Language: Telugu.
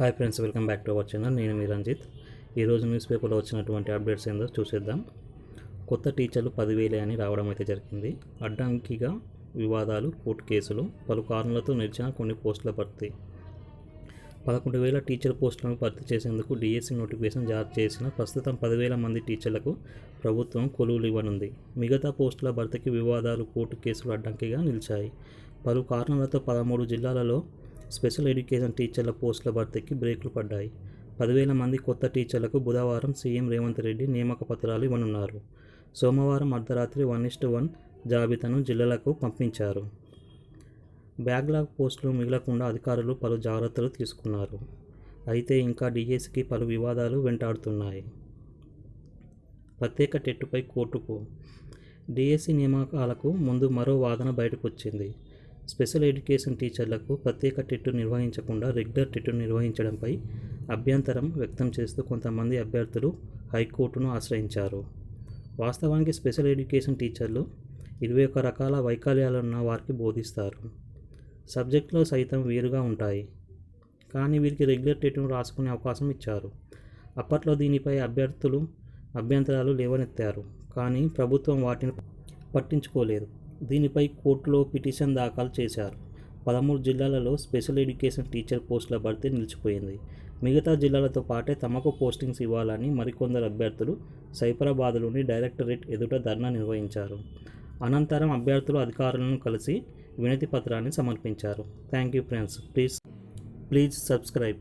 Hi friends welcome back to our channel నేను మీ రంజిత్. ఈరోజు న్యూస్ పేపర్లో వచ్చినటువంటి అప్డేట్స్ ఏందో చూసేద్దాం. కొత్త టీచర్లు పదివేలే అని రావడం అయితే జరిగింది. అడ్డంకిగా వివాదాలు కోర్టు కేసులు పలు కారణాలతో నిలిచిన కొన్ని పోస్టుల భర్తీ. పదకొండు వేల టీచర్ పోస్టులను భర్తీ చేసేందుకు డిఎస్సి నోటిఫికేషన్ జారీ చేసిన ప్రస్తుతం పదివేల మంది టీచర్లకు ప్రభుత్వం కొలువులు ఇవ్వనుంది. మిగతా పోస్టుల భర్తీకి వివాదాలు కోర్టు కేసులు అడ్డంకిగా నిలిచాయి. పలు కారణాలతో పదమూడు జిల్లాలలో స్పెషల్ ఎడ్యుకేషన్ టీచర్ల పోస్టుల భర్తీకి బ్రేకులు పడ్డాయి. పదివేల మంది కొత్త టీచర్లకు బుధవారం సీఎం రేవంత్ రెడ్డి నియామక పత్రాలు ఇవ్వనున్నారు. సోమవారం అర్ధరాత్రి వన్ ఇస్ట్ వన్ జాబితాను జిల్లాలకు పంపించారు. బ్యాక్లాగ్ పోస్టులు మిగలకుండా అధికారులు పలు జాగ్రత్తలు తీసుకున్నారు. అయితే ఇంకా డిఎస్సికి పలు వివాదాలు వెంటాడుతున్నాయి. ప్రత్యేక టెట్టుపై కోర్టుకు డిఎస్సి నియామకాలకు ముందు మరో వాదన బయటకొచ్చింది. స్పెషల్ ఎడ్యుకేషన్ టీచర్లకు ప్రత్యేక టెట్టు నిర్వహించకుండా రెగ్యులర్ టెట్టు నిర్వహించడంపై అభ్యంతరం వ్యక్తం చేస్తూ కొంతమంది అభ్యర్థులు హైకోర్టును ఆశ్రయించారు. వాస్తవానికి స్పెషల్ ఎడ్యుకేషన్ టీచర్లు ఇరవై ఒక్క రకాల వైకల్యాలున్న వారికి బోధిస్తారు. సబ్జెక్టులో సైతం వేరుగా ఉంటాయి. కానీ వీరికి రెగ్యులర్ టెట్ను రాసుకునే అవకాశం ఇచ్చారు. అప్పట్లో దీనిపై అభ్యర్థులు అభ్యంతరాలు లేవనెత్తారు. కానీ ప్రభుత్వం వాటిని పట్టించుకోలేదు. దీనిపై కోర్టులో పిటిషన్ దాఖలు చేశారు. పదమూడు జిల్లాలలో స్పెషల్ ఎడ్యుకేషన్ టీచర్ పోస్టుల భర్తీ నిలిచిపోయింది. మిగతా జిల్లాలతో పాటే తమకు పోస్టింగ్స్ ఇవ్వాలని మరికొందరు అభ్యర్థులు సైబరాబాద్లోని డైరెక్టరేట్ ఎదుట ధర్నా నిర్వహించారు. అనంతరం అభ్యర్థులు అధికారులను కలిసి వినతి పత్రాన్ని సమర్పించారు. Thank you friends. Please please subscribe.